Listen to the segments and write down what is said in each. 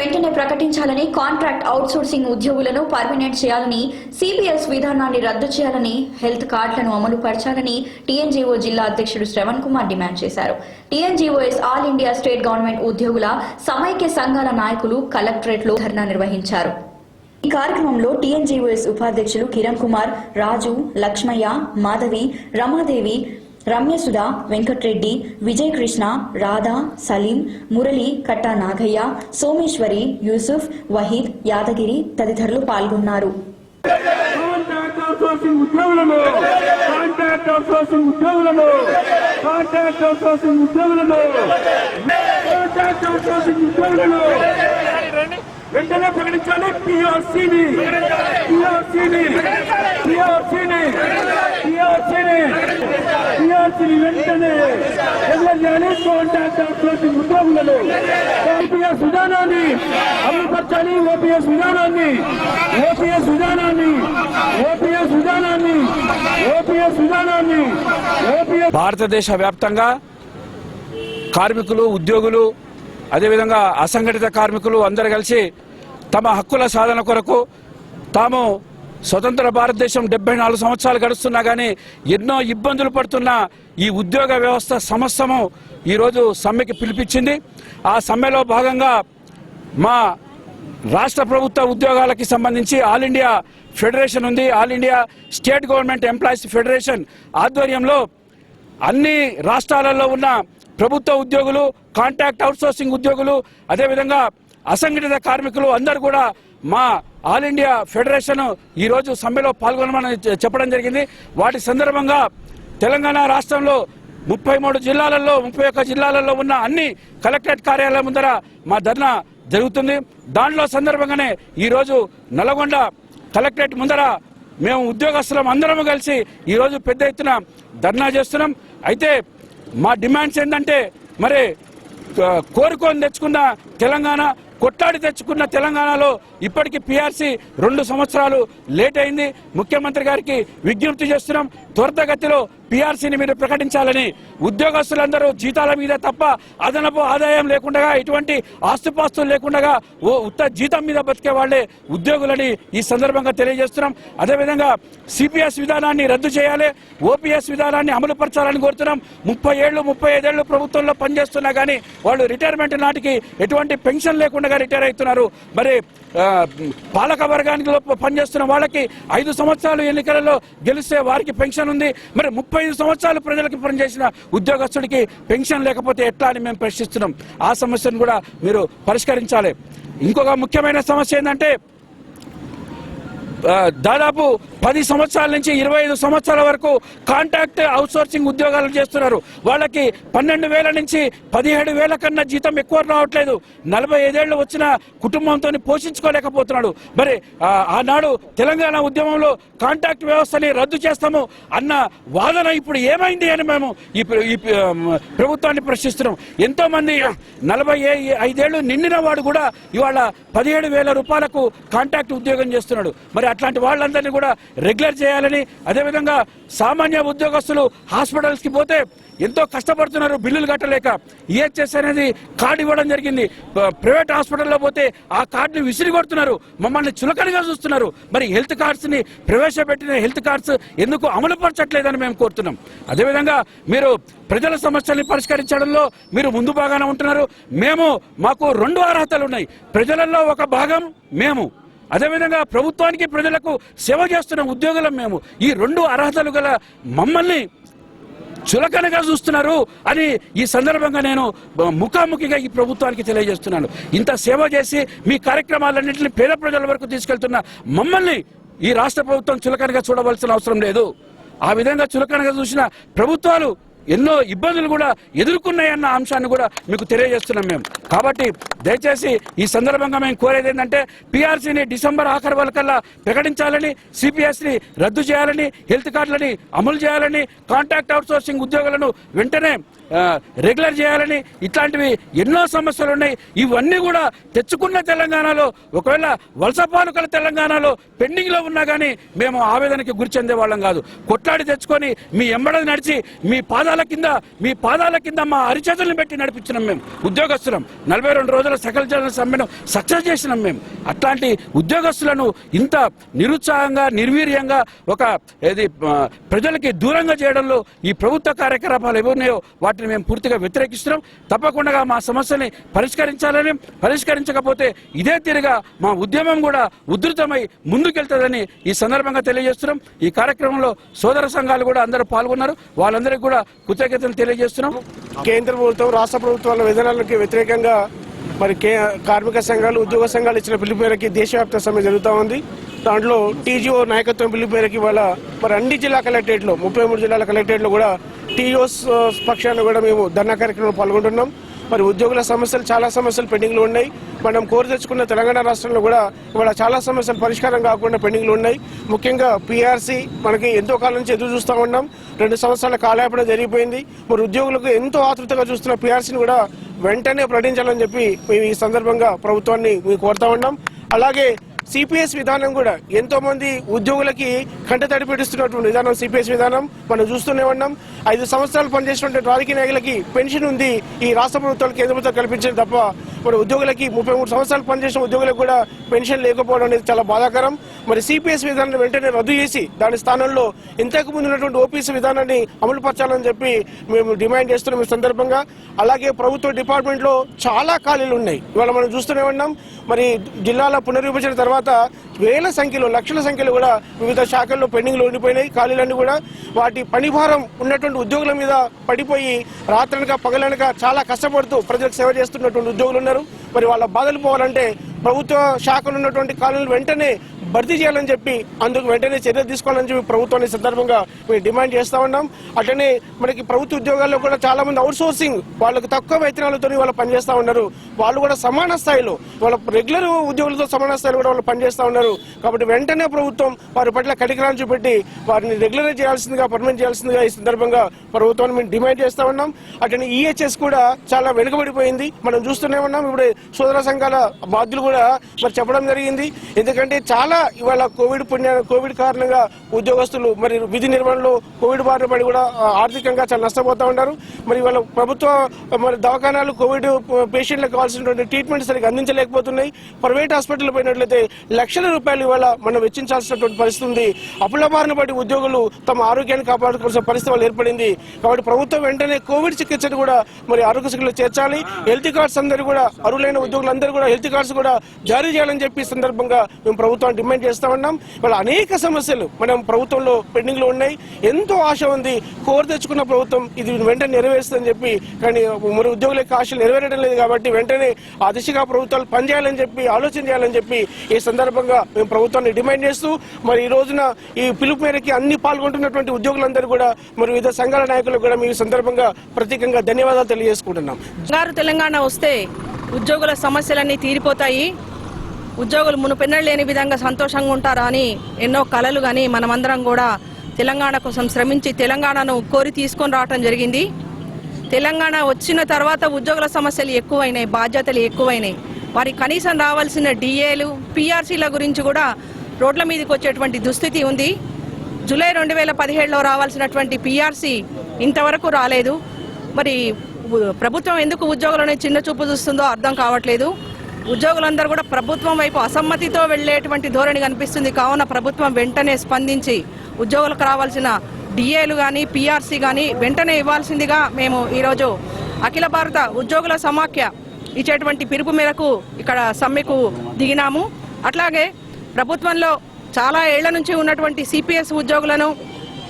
వెంటనే ప్రకటించాలని contract outsourcing ఉద్యోగులను పర్మినెంట్ చేయాలని సిబిఎస్ విధానాన్ని రద్దు చేయాలని హెల్త్ కార్డులను అమలు పరచాలని టీఎన్జీఓ జిల్లా అధ్యక్షుడు శ్రవణ్ కుమార్ డిమాండ్ చేశారు. TNGOs all India state government ఉద్యోగుల సమైక్య సంఘాల నాయకులు కలెక్టరేట్లో ధర్నా నిర్వహించారు. ఈ కార్యక్రమంలో టీఎన్జీఓఎస్ ఉపాధ్యక్షులు కిరణ్ కుమార్ రాజు లక్ష్మయ్య మాధవి రమాదేవి రమ్యసుధ వెంకట్రెడ్డి విజయ్ కృష్ణ రాధా సలీం మురళి కట్టా నాగయ్య సోమేశ్వరి యూసుఫ్ వహీద్ యాదగిరి తదితరులు పాల్గొన్నారు. కాంట్రాక్ట్ అవుట్సోర్సింగ్ ఉద్యోగులను కాంట్రాక్ట్ అవుట్సోర్సింగ్ ఉద్యోగులను కాంట్రాక్ట్ అవుట్సోర్సింగ్ ఉద్యోగులను కాంట్రాక్ట్ అవుట్సోర్సింగ్ ఉద్యోగులను. వెంటనే ప్రకటించాలి. పిఆర్సీని పిఆర్సీని పిఆర్సీని పిఆర్సీని పిఆర్సీని వెంటనే ఎదురయ్యాలి కాంట్రాక్ట్ అవుట్సోర్సింగ్ ఉద్యోగులను ఓపీఎస్ విధానాన్ని అమలుపరచాలి. ఓపీఎస్ విధానాన్ని ఓపీఎస్ విధానాన్ని ఓపీఎస్ విధానాన్ని ఓపీఎస్ విధానాన్ని ఓపీఎస్ భారతదేశ వ్యాప్తంగా కార్మికులు ఉద్యోగులు అదేవిధంగా అసంఘటిత కార్మికులు అందరు కలిసి తమ హక్కుల సాధన కొరకు తాము స్వతంత్ర భారతదేశం డెబ్బై నాలుగు సంవత్సరాలు గడుస్తున్నా కానీ ఎన్నో ఇబ్బందులు పడుతున్న ఈ ఉద్యోగ వ్యవస్థ సమస్యము ఈరోజు సమ్మెకి పిలిపించింది. ఆ సమ్మెలో భాగంగా మా రాష్ట్ర ప్రభుత్వ ఉద్యోగాలకి సంబంధించి ఆల్ ఇండియా ఫెడరేషన్ ఉంది. All India state government employees federation ఆధ్వర్యంలో అన్ని రాష్ట్రాలలో ఉన్న ప్రభుత్వ ఉద్యోగులు కాంట్రాక్ట్ అవుట్సోర్సింగ్ ఉద్యోగులు అదేవిధంగా అసంఘటిత కార్మికులు అందరూ కూడా మా ఆల్ ఇండియా ఫెడరేషన్ ఈరోజు సమ్మెలో పాల్గొనమని చెప్పడం జరిగింది. వాటి సందర్భంగా తెలంగాణ రాష్ట్రంలో ముప్పై మూడు జిల్లాలలో ముప్పై ఒక్క జిల్లాలలో ఉన్న అన్ని కలెక్టరేట్ కార్యాలయం ముందర మా ధర్నా జరుగుతుంది. దానిలో సందర్భంగానే ఈరోజు నల్గొండ కలెక్టరేట్ ముందర మేము ఉద్యోగస్తులం అందరం కలిసి ఈరోజు పెద్ద ఎత్తున ధర్నా చేస్తున్నాం. అయితే మా డిమాండ్స్ ఏంటంటే మరి కోరుకొని తెచ్చుకున్న తెలంగాణ కొట్లాడి తెచ్చుకున్న తెలంగాణలో ఇప్పటికీ పిఆర్సీ రెండు సంవత్సరాలు లేట్ అయింది. ముఖ్యమంత్రి గారికి విజ్ఞప్తి చేస్తున్నాం త్వరితగతిలో పీఆర్సీని మీరు ప్రకటించాలని ఉద్యోగస్తులందరూ జీతాల మీద తప్ప అదనపు ఆదాయం లేకుండా ఎటువంటి ఆస్తుపాస్తులు లేకుండా ఓ ఉత్త జీతం మీద బతికే వాళ్ళే ఉద్యోగులని ఈ సందర్భంగా తెలియజేస్తున్నాం. అదేవిధంగా సిపిఎస్ విధానాన్ని రద్దు చేయాలి ఓపీఎస్ విధానాన్ని అమలు పరచాలని కోరుతున్నాం. ముప్పై ఏళ్ళు ముప్పై ఐదేళ్ళు ప్రభుత్వంలో పనిచేస్తున్నా కానీ వాళ్ళు రిటైర్మెంట్ నాటికి ఎటువంటి పెన్షన్ లేకుండా రిటైర్ అవుతున్నారు. మరి పాలక వర్గానికి పనిచేస్తున్న వాళ్ళకి ఐదు సంవత్సరాలు ఎన్నికలలో గెలిస్తే వారికి పెన్షన్ ఉంది. మరి ముప్పై ఐదు సంవత్సరాలు ప్రజలకు పనిచేసిన ఉద్యోగస్తుడికి పెన్షన్ లేకపోతే ఎట్లా అని మేము ప్రశ్నిస్తున్నాం. ఆ సమస్యను కూడా మీరు పరిష్కరించాలి. ఇంకొక ముఖ్యమైన సమస్య ఏంటంటే దాదాపు పది సంవత్సరాల నుంచి ఇరవై ఐదు సంవత్సరాల వరకు కాంట్రాక్ట్ అవుట్సోర్సింగ్ ఉద్యోగాలు చేస్తున్నారు. వాళ్ళకి పన్నెండు వేల నుంచి పదిహేడు వేల కన్నా జీతం ఎక్కువ రావట్లేదు. నలభై ఐదేళ్ళు వచ్చిన కుటుంబంతో పోషించుకోలేకపోతున్నాడు. మరి ఆ, ఆనాడు తెలంగాణ ఉద్యమంలో కాంట్రాక్ట్ వ్యవస్థని రద్దు చేస్తాము అన్న వాదన ఇప్పుడు ఏమైంది అని మేము ఈ ప్రభుత్వాన్ని ప్రశ్నిస్తున్నాం. ఎంతో మంది నలభై ఐదేళ్ళు నిండిన వాడు కూడా ఇవాళ పదిహేడు వేల రూపాయలకు కాంట్రాక్ట్ ఉద్యోగం చేస్తున్నాడు. మరి అట్లాంటి వాళ్ళందరినీ కూడా రెగ్యులర్ చేయాలని అదేవిధంగా సామాన్య ఉద్యోగస్తులు హాస్పిటల్స్కి పోతే ఎంతో కష్టపడుతున్నారు బిల్లులు కట్టలేక. ఈహెచ్ఎస్ అనేది కార్డు ఇవ్వడం జరిగింది. ప్రైవేట్ హాస్పిటల్లో పోతే ఆ కార్డుని విసిరి కొడుతున్నారు మమ్మల్ని చులకనగా చూస్తున్నారు. మరి హెల్త్ కార్డ్స్ని ప్రవేశపెట్టిన హెల్త్ కార్డ్స్ ఎందుకు అమలుపరచట్లేదని మేము కోరుతున్నాం. అదేవిధంగా మీరు ప్రజల సమస్యల్ని పరిష్కరించడంలో మీరు ముందు బాగానే ఉంటున్నారు. మేము మాకు రెండు అర్హతలు ఉన్నాయి. ప్రజలలో ఒక భాగం మేము. అదేవిధంగా ప్రభుత్వానికి ప్రజలకు సేవ చేస్తున్న ఉద్యోగులం మేము. ఈ రెండు అర్హతలు గల మమ్మల్ని చులకనగా చూస్తున్నారు అని ఈ సందర్భంగా నేను ముఖాముఖిగా ఈ ప్రభుత్వానికి తెలియజేస్తున్నాను. ఇంత సేవ చేసి మీ కార్యక్రమాలన్నింటినీ పేద ప్రజల వరకు తీసుకెళ్తున్న మమ్మల్ని ఈ రాష్ట్ర ప్రభుత్వం చులకనగా చూడవలసిన అవసరం లేదు. ఆ విధంగా చులకనగా చూసిన ప్రభుత్వాలు ఎన్నో ఇబ్బందులు కూడా ఎదుర్కొన్నాయన్న అంశాన్ని కూడా మీకు తెలియజేస్తున్నాం మేము. కాబట్టి దయచేసి ఈ సందర్భంగా మేము కోరేది ఏంటంటే పీఆర్సీని డిసెంబర్ ఆఖరి వరకల్లా ప్రకటించాలని సిపిఎస్ని రద్దు చేయాలని హెల్త్ కార్డులని అమలు చేయాలని కాంట్రాక్ట్ అవుట్సోర్సింగ్ ఉద్యోగులను వెంటనే రెగ్యులర్ చేయాలని ఇట్లాంటివి ఎన్నో సమస్యలు ఉన్నాయి. ఇవన్నీ కూడా తెచ్చుకున్న తెలంగాణలో ఒకవేళ వలస పాలకుల తెలంగాణలో పెండింగ్లో ఉన్నా కానీ మేము ఆవేదనకి గురి చెందే వాళ్ళం కాదు. కొట్లాడి తెచ్చుకొని మీ ఎంబడ నడిచి మీ పాదాల పాదాల కింద మీ పాదాల కింద మా అరిచేతులను పెట్టి నడిపించినాం మేము. ఉద్యోగస్తులం. నలభై రెండు రోజుల సకల జన సమ్మెను సక్సెస్ చేసినాం మేము. అట్లాంటి ఉద్యోగస్తులను ఇంత నిరుత్సాహంగా నిర్వీర్యంగా ఒక ఏది ప్రజలకి దూరంగా చేయడంలో ఈ ప్రభుత్వ కార్యకలాపాలు ఏమున్నాయో వాటిని మేము పూర్తిగా వ్యతిరేకిస్తున్నాం. తప్పకుండా మా సమస్యని పరిష్కరించాలని పరిష్కరించకపోతే ఇదే తీరుగా మా ఉద్యమం కూడా ఉధృతమై ముందుకెళ్తుందని ఈ సందర్భంగా తెలియజేస్తున్నాం. ఈ కార్యక్రమంలో సోదర సంఘాలు కూడా అందరూ పాల్గొన్నారు. వాళ్ళందరికీ కూడా కృతజ్ఞతలు తెలియజేస్తున్నాం. కేంద్ర ప్రభుత్వం రాష్ట్ర ప్రభుత్వాల విధానాలకు వ్యతిరేకంగా మరి కే కార్మిక సంఘాలు ఉద్యోగ సంఘాలు ఇచ్చిన పిలుపు మేరకి దేశవ్యాప్త సమ్మె జరుగుతూ ఉంది. దాంట్లో టీజీఓ నాయకత్వం పిలుపు మేరకి ఇవాళ మరి అన్ని జిల్లా కలెక్టరేట్లో ముప్పై మూడు జిల్లాల కలెక్టరేట్లో కూడా టీజీఓ పక్షాన్ని కూడా మేము ధర్నా కార్యక్రమంలో పాల్గొంటున్నాం. మరి ఉద్యోగుల సమస్యలు చాలా సమస్యలు పెండింగ్లు ఉన్నాయి. మనం కోరి తెచ్చుకున్న తెలంగాణ రాష్ట్రంలో కూడా ఇవాళ చాలా సమస్యలు పరిష్కారం కాకుండా పెండింగ్లు ఉన్నాయి. ముఖ్యంగా పీఆర్సీ మనకి ఎంతో కాలం నుంచి ఎదురు చూస్తూ ఉన్నాం. రెండు సంవత్సరాల కాలేపడం జరిగిపోయింది. మరి ఉద్యోగులకు ఎంతో ఆతృతగా చూస్తున్న పీఆర్సీని కూడా వెంటనే ప్రకటించాలని చెప్పి మేము ఈ సందర్భంగా ప్రభుత్వాన్ని మేము కోరుతా ఉన్నాం. అలాగే సిపిఎస్ విధానం కూడా ఎంతో మంది ఉద్యోగులకి కంట తడిపెట్టిస్తున్నటువంటి విధానం సిపిఎస్ విధానం మనం చూస్తూనే ఉన్నాం. ఐదు సంవత్సరాలు పనిచేసినటువంటి రాజకీయ నాయకులకి పెన్షన్ ఉంది ఈ రాష్ట్ర ప్రభుత్వాలు కేంద్ర ప్రభుత్వం కల్పించింది తప్ప మరి ఉద్యోగులకి ముప్పై మూడు సంవత్సరాలు పనిచేసిన ఉద్యోగులకు కూడా పెన్షన్ లేకపోవడం అనేది చాలా బాధాకరం. మరి సిపిఎస్ విధానాన్ని వెంటనే రద్దు చేసి దాని స్థానంలో ఇంతకు ముందు ఉన్నటువంటి ఓపీసీ విధానాన్ని అమలు పరచాలని చెప్పి మేము డిమాండ్ చేస్తున్నాం ఈ సందర్భంగా. అలాగే ప్రభుత్వ డిపార్ట్మెంట్లో చాలా ఖాళీలు ఉన్నాయి. ఇవాళ మనం చూస్తూనే ఉన్నాం. మరి జిల్లాల పునర్విభజన తర్వాత వేల సంఖ్యలో లక్షల సంఖ్యలో కూడా వివిధ శాఖల్లో పెండింగ్లు ఉండిపోయినాయి ఖాళీలన్నీ కూడా. వాటి పనిభారం ఉన్నటువంటి ఉద్యోగుల మీద పడిపోయి రాత్రనక పగలనక చాలా కష్టపడుతూ ప్రజలకు సేవ చేస్తున్నటువంటి ఉద్యోగులు ఉన్నారు మరి వాళ్ళ బాధలు పోవాలంటే ప్రభుత్వ శాఖలు ఉన్నటువంటి కాలనీలు వెంటనే భర్తీ చేయాలని చెప్పి అందుకు వెంటనే చర్యలు తీసుకోవాలని చెప్పి ప్రభుత్వాన్ని సందర్భంగా మేము డిమాండ్ చేస్తా ఉన్నాం. అట్లనే మనకి ప్రభుత్వ ఉద్యోగాల్లో కూడా చాలా మంది అవుట్ సోర్సింగ్ వాళ్ళకి తక్కువ వేతనాలతో వాళ్ళు పనిచేస్తూ ఉన్నారు. వాళ్ళు కూడా సమాన స్థాయిలో వాళ్ళ రెగ్యులర్ ఉద్యోగులతో సమాన స్థాయిలో కూడా వాళ్ళు పనిచేస్తూ ఉన్నారు. కాబట్టి వెంటనే ప్రభుత్వం వారి పట్ల కటికరాలు చూపెట్టి వారిని రెగ్యులర్ చేయాల్సిందిగా పర్మనెంట్ చేయాల్సిందిగా ఈ సందర్భంగా ప్రభుత్వాన్ని మేము డిమాండ్ చేస్తూ ఉన్నాం. అట్లనే ఈహెచ్ఎస్ కూడా చాలా వెనుకబడిపోయింది. మనం చూస్తూనే ఉన్నాం. ఇప్పుడు సోదర సంఘాల బాధ్యులు కూడా మరి చెప్పడం జరిగింది. ఎందుకంటే చాలా ఇవాళ కోవిడ్ పుణ్య కోవిడ్ కారణంగా ఉద్యోగస్తులు మరి విధి నిర్వహణలో కోవిడ్ బారిన పడి కూడా ఆర్థికంగా చాలా నష్టపోతూ ఉన్నారు. మరి ఇవాళ ప్రభుత్వ మరి దవాఖానాలు కోవిడ్ పేషెంట్లకు కావాల్సినటువంటి ట్రీట్మెంట్ సరిగ్గా అందించలేకపోతున్నాయి. ప్రైవేట్ హాస్పిటల్ పోయినట్లయితే లక్షల రూపాయలు ఇవాళ మనం వెచ్చించాల్సినటువంటి పరిస్థితి ఉంది. అప్పుల బారిన పడి ఉద్యోగులు తమ ఆరోగ్యాన్ని కాపాడుకోవాల్సిన పరిస్థితి వాళ్ళు ఏర్పడింది. కాబట్టి ప్రభుత్వం వెంటనే కోవిడ్ చికిత్సను కూడా మరి ఆరోగ్య చేర్చాలి. హెల్త్ కార్డ్స్ అందరూ కూడా అరువులైన ఉద్యోగులందరూ కూడా హెల్త్ కార్డ్స్ కూడా జారీ చేయాలని చెప్పి సందర్భంగా మేము ప్రభుత్వాన్ని డిమాండ్ చేస్తా ఉన్నాం. వాళ్ళ అనేక సమస్యలు మనం ప్రభుత్వంలో పెండింగ్లో ఉన్నాయి. ఎంతో ఆశ ఉంది. కోరు తెచ్చుకున్న ప్రభుత్వం ఇది వెంటనే నెరవేరుస్తుందని చెప్పి కానీ మరి ఉద్యోగుల యొక్క ఆశలు నెరవేరడం లేదు కాబట్టి వెంటనే ఆ దిశగా ప్రభుత్వాలు పనిచేయాలని చెప్పి ఆలోచన చేయాలని చెప్పి ఈ సందర్భంగా మేము ప్రభుత్వాన్ని డిమాండ్ చేస్తూ మరి ఈ రోజున ఈ పిలుపు మేరకి అన్ని పాల్గొంటున్నటువంటి ఉద్యోగులందరూ కూడా మరి వివిధ సంఘాల నాయకులకు కూడా మేము సందర్భంగా ప్రత్యేకంగా ధన్యవాదాలు తెలియజేసుకుంటున్నాం. తెలంగాణ వస్తే ఉద్యోగుల సమస్యలన్నీ తీరిపోతాయి. ఉద్యోగులు మునుపెన్నడు లేని విధంగా సంతోషంగా ఉంటారా అని ఎన్నో కలలు కానీ మనమందరం కూడా తెలంగాణ కోసం శ్రమించి తెలంగాణను కోరి తీసుకొని రావటం జరిగింది. తెలంగాణ వచ్చిన తర్వాత ఉద్యోగుల సమస్యలు ఎక్కువైనాయి బాధ్యతలు ఎక్కువైనాయి. వారికి కనీసం రావాల్సిన డిఏలు పిఆర్సీల గురించి కూడా రోడ్ల మీదకి వచ్చేటువంటి దుస్థితి ఉంది. జూలై రెండు వేల పదిహేడులో రావాల్సినటువంటి పిఆర్సీ ఇంతవరకు రాలేదు. మరి ప్రభుత్వం ఎందుకు ఉద్యోగులను చిన్న చూపు చూస్తుందో అర్థం కావట్లేదు. ఉద్యోగులందరూ కూడా ప్రభుత్వం వైపు అసమ్మతితో వెళ్ళేటువంటి ధోరణి కనిపిస్తుంది. కావున ప్రభుత్వం వెంటనే స్పందించి ఉద్యోగులకు రావాల్సిన డిఏలు కానీ పిఆర్సీ కానీ వెంటనే ఇవ్వాల్సిందిగా మేము ఈరోజు అఖిల భారత ఉద్యోగుల సమాఖ్య ఇచ్చేటువంటి పిలుపు మేరకు ఇక్కడ సమ్మెకు దిగినాము. అట్లాగే ప్రభుత్వంలో చాలా ఏళ్ళ నుంచి ఉన్నటువంటి సిపిఎస్ ఉద్యోగులను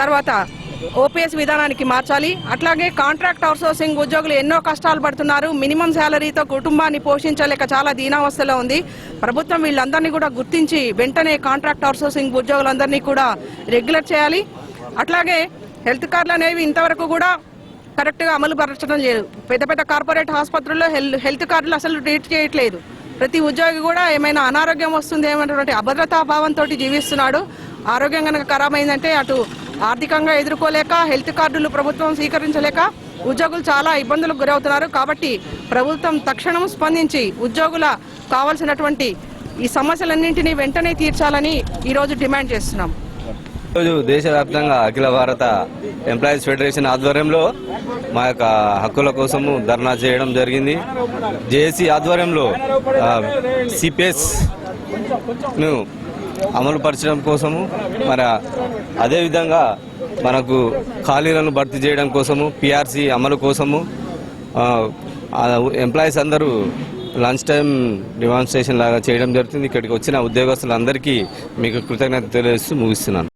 తర్వాత ఓపీఎస్ విధానానికి మార్చాలి. అట్లాగే కాంట్రాక్ట్ అవుట్సోర్సింగ్ ఉద్యోగులు ఎన్నో కష్టాలు పడుతున్నారు. మినిమం శాలరీతో కుటుంబాన్ని పోషించలేక చాలా దీనావస్థలో ఉంది. ప్రభుత్వం వీళ్ళందరినీ కూడా గుర్తించి వెంటనే కాంట్రాక్ట్ అవుట్సోర్సింగ్ ఉద్యోగులందరినీ కూడా రెగ్యులర్ చేయాలి. అట్లాగే హెల్త్ కార్డులు అనేవి ఇంతవరకు కూడా కరెక్ట్గా అమలు పరచడం లేదు. పెద్ద పెద్ద కార్పొరేట్ ఆసుపత్రుల్లో హెల్త్ హెల్త్ కార్డులు అసలు ట్రీట్ చేయట్లేదు. ప్రతి ఉద్యోగి కూడా ఏమైనా అనారోగ్యం వస్తుంది ఏమైనటువంటి అభద్రతా భావంతో జీవిస్తున్నాడు. ఆరోగ్యం కనుక ఖరాబ్ అయిందంటే అటు ఆర్థికంగా ఎదుర్కోలేక హెల్త్ కార్డులు ప్రభుత్వం స్వీకరించలేక ఉద్యోగులు చాలా ఇబ్బందులకు గురవుతున్నారు. కాబట్టి ప్రభుత్వం తక్షణం స్పందించి ఉద్యోగుల కావాల్సినటువంటి ఈ సమస్యలన్నింటినీ వెంటనే తీర్చాలని ఈరోజు డిమాండ్ చేస్తున్నాం. ఈరోజు దేశవ్యాప్తంగా అఖిల భారత ఎంప్లాయీస్ ఫెడరేషన్ ఆధ్వర్యంలో మా యొక్క హక్కుల కోసము ధర్నా చేయడం జరిగింది. జేఏసీ ఆధ్వర్యంలో సిపిఎస్ను అమలు పరచడం కోసము మరి అదేవిధంగా మనకు ఖాళీలను భర్తీ చేయడం కోసము పిఆర్సి అమలు కోసము ఎంప్లాయీస్ అందరూ లంచ్ టైం డిమాన్స్ట్రేషన్ లాగా చేయడం జరుగుతుంది. ఇక్కడికి వచ్చిన ఉద్యోగస్తులందరికీ మీకు కృతజ్ఞత తెలియజేస్తూ ముగిస్తున్నాను.